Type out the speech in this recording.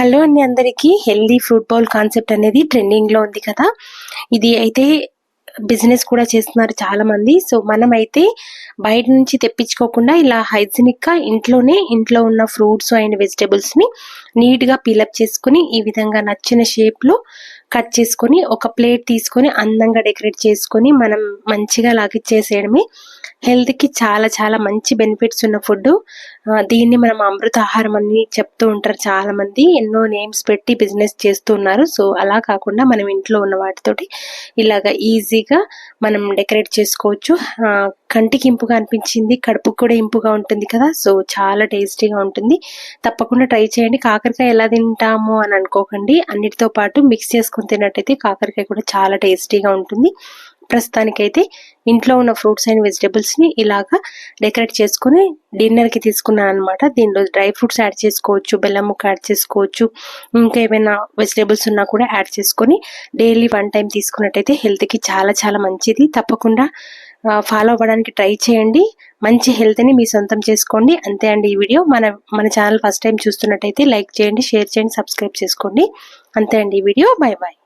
Hello అండి అందరికీ. Healthy fruit bowl concept అనేది ట్రెండింగ్లో ఉంది కదా. ఇది అయితే బిజినెస్ కూడా చేస్తున్నారు చాలా మంది సో మనం అయితే బయట నుంచి తెప్పించుకోకుండా ఇలా హైజీనిక్గా ఇంట్లోనే ఇంట్లో ఉన్న ఫ్రూట్స్ అండ్ వెజిటేబుల్స్ని నీట్గా పీలప్ చేసుకుని ఈ విధంగా నచ్చిన షేప్లో కట్ చేసుకొని ఒక ప్లేట్ తీసుకొని అందంగా డెకరేట్ చేసుకొని మనం మంచిగా లాగిచ్చేసేయడమే. హెల్త్కి చాలా చాలా మంచి బెనిఫిట్స్ ఉన్న ఫుడ్. దీన్ని మనం అమృత ఆహారం అని చెప్తూ ఉంటారు చాలా మంది ఎన్నో నేమ్స్ పెట్టి బిజినెస్ చేస్తూ ఉన్నారు. సో అలా కాకుండా మనం ఇంట్లో ఉన్న వాటితోటి ఇలాగ ఈజీగా మనం డెకరేట్ చేసుకోవచ్చు. కంటికి ఇంపుగా అనిపించింది కడుపుకు కూడా ఇంపుగా ఉంటుంది కదా. సో చాలా టేస్టీగా ఉంటుంది. తప్పకుండా ట్రై చేయండి. కాకరకాయ ఎలా తింటాము అని అనుకోకండి. అన్నిటితో పాటు మిక్స్ చేసుకుని తిన్నట్టయితే కాకరకాయ కూడా చాలా టేస్టీగా ఉంటుంది. ప్రస్తుతానికైతే ఇంట్లో ఉన్న ఫ్రూట్స్ అండ్ వెజిటేబుల్స్ని ఇలాగా డెకరేట్ చేసుకుని డిన్నర్కి తీసుకున్నాను అనమాట దీనిలో డ్రై ఫ్రూట్స్ యాడ్ చేసుకోవచ్చు బెల్లం ముక్క యాడ్ చేసుకోవచ్చు ఇంకా ఏమైనా వెజిటేబుల్స్ ఉన్నా కూడా యాడ్ చేసుకొని డైలీ వన్ టైం తీసుకున్నట్టయితే హెల్త్కి చాలా చాలా మంచిది. తప్పకుండా ఫాలో అవ్వడానికి ట్రై చేయండి. మంచి హెల్త్ని మీ సొంతం చేసుకోండి. అంతే అండి ఈ వీడియో మన మన ఛానల్ ఫస్ట్ టైం చూస్తున్నట్టయితే లైక్ చేయండి షేర్ చేయండి సబ్స్క్రైబ్ చేసుకోండి. అంతే అండి ఈ వీడియో బాయ్ బాయ్